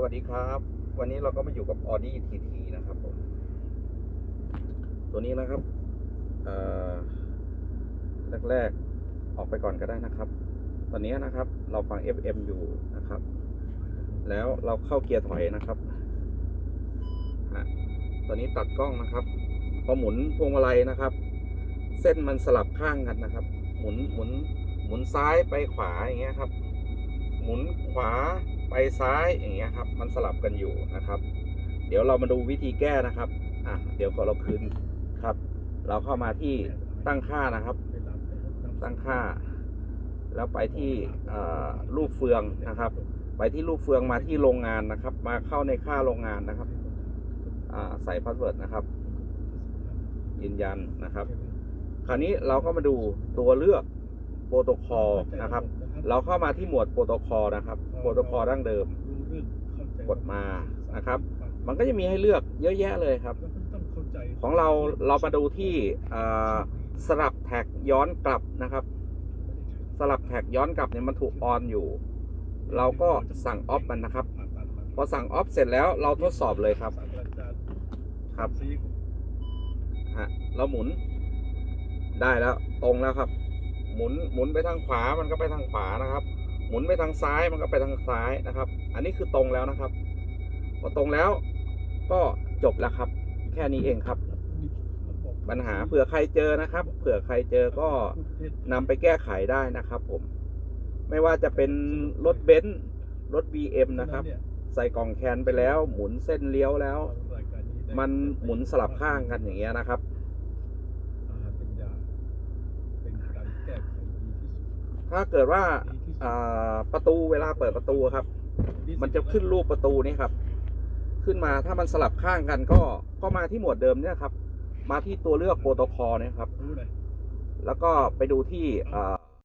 สวัสดีครับ วันนี้เราก็มาอยู่กับ Audi TT นะครับผม ตัวนี้นะครับแรกๆ ออกไปก่อนก็ได้นะครับ ตอนนี้นะครับ เราฟัง FM อยู่นะครับ แล้วเราเข้าเกียร์ถอยนะครับตอนนี้ตัดกล้องนะครับ พอหมุนพวงมาลัยนะครับ เส้นมันสลับข้างกันนะครับ หมุนหมุนหมุนซ้ายไปขวาอย่างเงี้ยครับ หมุนขวา ไปซ้ายอย่างเงี้ยครับ มันสลับกันอยู่นะครับ เดี๋ยวเรามาดูวิธีแก้นะครับอะเดี๋ยวก็เราคืนครับ เราเข้ามาที่ตั้งค่านะครับ ตั้งค่า แล้วไปที่อ่อรูปเฟืองนะครับ ไปที่รูปเฟืองมาที่โรงงานนะครับ มาเข้าในค่าโรงงานนะครับอ่าใส่พาสเวิร์ดนะครับ ยืนยันนะครับ คราวนี้เราก็มาดูตัวเลือกโปรโตคอลนะครับ เราเข้ามาที่หมวดโปรโตคอลนะครับโปรโตคอลดั้งเดิม กดมานะครับ มันก็จะมีให้เลือกเยอะแยะเลยครับ ของเราเรามาดูที่สลับแท็กย้อนกลับนะครับ สลับแท็กย้อนกลับเนี่ยมันถูกออนอยู่ เราก็สั่งออฟมันนะครับ พอสั่งออฟเสร็จแล้วเราทดสอบเลยครับ ครับฮะเราหมุนได้แล้วตรงแล้วครับ หมุนหมุนไปทางขวามันก็ไปทางขวานะครับ หมุนไปทางซ้ายมันก็ไปทางซ้ายนะครับ อันนี้คือตรงแล้วนะครับพอตรงแล้วก็จบแล้วครับ แค่นี้เองครับ ปัญหาเผื่อใครเจอนะครับ เผื่อใครเจอก็นำไปแก้ไขได้นะครับ ผม ไม่ว่าจะเป็นรถเบนซ์รถ BM นะครับ ใส่กล่องแคนไปแล้ว หมุนเส้นเลี้ยวแล้ว มันหมุนสลับข้างกันอย่างเงี้ยนะครับ ถ้าเกิดว่าอ่าประตูเวลาเปิดประตูครับ มันจะขึ้นรูปประตูนี่ครับ ขึ้นมาถ้ามันสลับข้างกันก็ก็มาที่หมวดเดิมเนี่ยครับ มาที่ตัวเลือกโปรโตคอลเนี่ยครับ แล้วก็ไปดูที่อ่า